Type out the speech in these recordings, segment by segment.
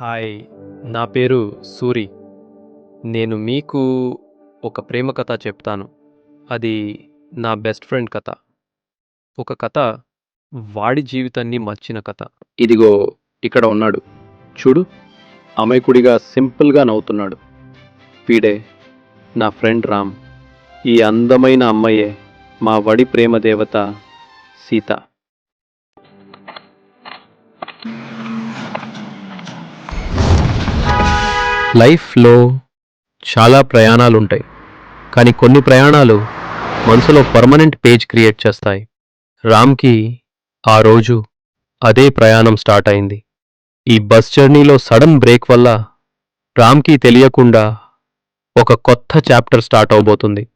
Hi నా పేరు సూరి. నేను మీకు ఒక ప్రేమ కథ చెప్తాను. అది నా బెస్ట్ ఫ్రెండ్ కథ. ఒక కథ వాడి జీవితాన్ని మర్చిన కథ. ఇదిగో ఇక్కడ ఉన్నాడు. చూడు అమాయకుడిగా సింపుల్గా నవ్వుతున్నాడు. వీడే నా ఫ్రెండ్ రామ్. ఈ అందమైన అమ్మాయే మా వడి ప్రేమ దేవత సీత. లైఫ్లో చాలా ప్రయాణాలు ఉంటాయి కానీ కొన్ని ప్రయాణాలు మనసులో పర్మనెంట్ పేజ్ క్రియేట్ చేస్తాయి. రామ్కి ఆ రోజు అదే ప్రయాణం స్టార్ట్ అయింది. ఈ బస్ జర్నీలో సడన్ బ్రేక్ వల్ల రామ్కి తెలియకుండా ఒక కొత్త చాప్టర్ స్టార్ట్ అవబోతుంది.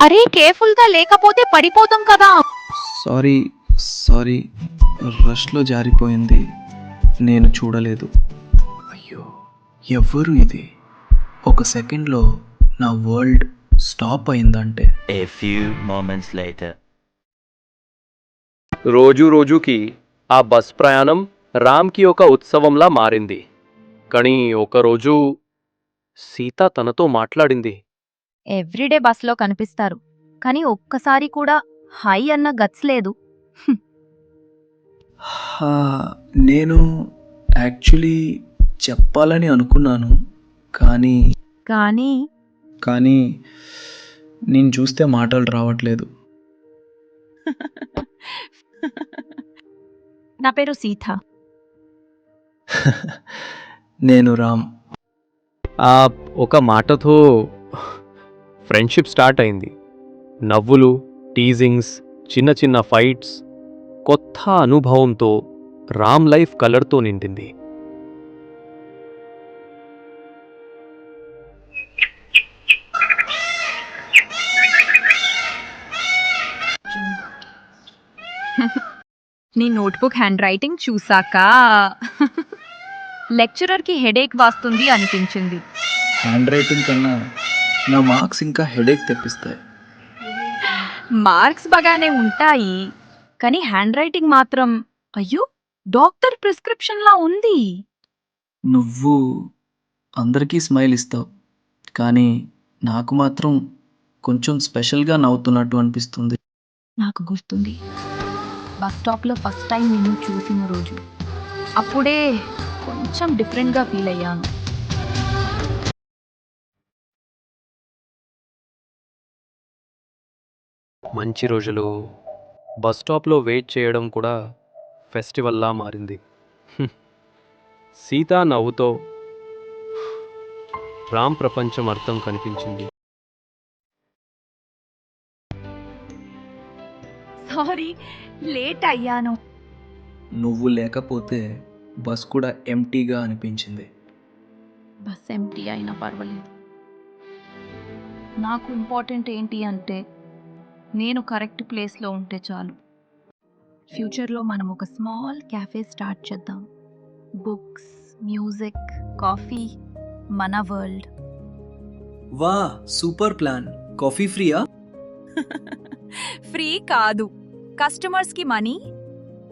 అరే కేర్ఫుల్గా లేకపోతే పడిపోతాం కదా. సారీ సారీ రష్లో జారిపోయింది. నేను చూడలేదు. అయ్యో ఎవ్వరు ఇది? ఒక సెకండ్లో నా వరల్డ్ స్టాప్ అయిందంటే. Moments later. రోజు రోజుకి ఆ బస్ ప్రయాణం రామ్కి ఒక ఉత్సవంలా మారింది. కానీ ఒకరోజు సీత తనతో మాట్లాడింది. ఎవ్రీడే బస్లో కనిపిస్తారు. కానీ ఒక్కసారి కూడా హై అన్న గట్స్ లేదు. నేను యాక్చువల్లీ చెప్పాలని అనుకున్నాను కానీ కానీ కానీ నేను చూస్తే మాటలు రావట్లేదు. నా పేరు సీత. నేను రామ్. ఆ ఒక మాటతో ఫ్రెండ్షిప్ స్టార్ట్ అయింది. నవ్వులు టీజింగ్స్ చిన్న చిన్న ఫైట్స్ కొత్త అనుభవంతో రామ్ లైఫ్ కలర్తో నిండింది. నీ నోట్బుక్ హ్యాండ్ రైటింగ్ చూసాక లెక్చరర్కి హెడేక్ వస్తుంది అనిపించింది. హ్యాండ్ రైటింగ్ కన్నా నా మార్క్స్ ఇంకా హెడేక్ తెప్పిస్తాయి. మార్క్స్ బాగానే ఉంటాయి. కానీ హ్యాండ్ రైటింగ్ మాత్రం అయ్యో డాక్టర్ ప్రిస్క్రిప్షన్లా ఉంది. నువ్వు అందరికీ స్మైల్ ఇస్తావు. కానీ నాకు మాత్రం కొంచెం స్పెషల్గా నవ్వుతున్నట్టు అనిపిస్తుంది. నాకు గుర్తుంది. బస్ స్టాప్లో ఫస్ట్ టైం నిన్ను చూసిన రోజు. అప్పుడే కొంచెం డిఫరెంట్గా ఫీల్ అయ్యాను. మంచి రోజులు బస్ స్టాప్లో వెయిట్ చేయడం కూడా ఫెస్టివల్లా మారింది. సీత నవ్వుతో రామ్ ప్రపంచం అర్థం కనిపించింది. సారీ లేట్ అయ్యాను. నువ్వు లేకపోతే బస్ కూడా ఎంటీగా అనిపించింది. బస్ ఎంటీ అయినా పర్వాలేదు. నాకు ఇంపార్టెంట్ ఏంటి అంటే నేను కరెక్ట్ ప్లేస్లో ఉంటే చాలు ఫ్యూచర్లో మనం ఒక స్మాల్ క్యాఫే స్టార్ట్ చేద్దాం బుక్స్ మ్యూజిక్ కాఫీ మన వరల్డ్ వా సూపర్ ప్లాన్ కాఫీ ఫ్రీయా ఫ్రీ కాదు కస్టమర్స్కి మనీ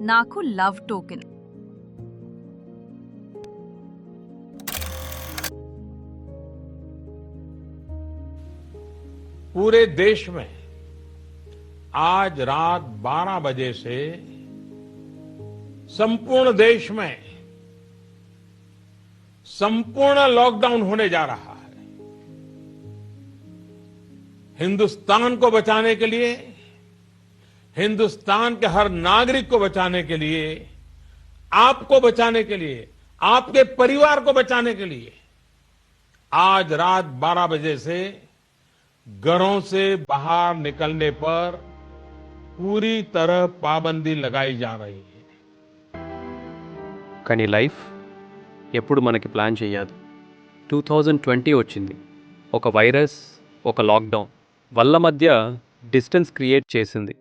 నాకు లవ్ టోకెన్ पूरे देश में आज रात 12 बजे से संपूर्ण देश में संपूर्ण लॉकडाउन होने जा रहा है। हिंदुस्तान को बचाने के लिए, हिंदुस्तान के हर नागरिक को बचाने के लिए, आपको बचाने के लिए, आपके परिवार को बचाने के लिए, आज रात 12 बजे से घरों से बाहर निकलने पर पूरी तरह पाबंदी लगाई जा रही है కానీ లైఫ్ ఎప్పుడు మనకి ప్లాన్ చేయదు టూ థౌజండ్ ట్వంటీ వచ్చింది ఒక వైరస్ ఒక లాక్డౌన్ వల్ల మధ్య డిస్టెన్స్ క్రియేట్ చేసింది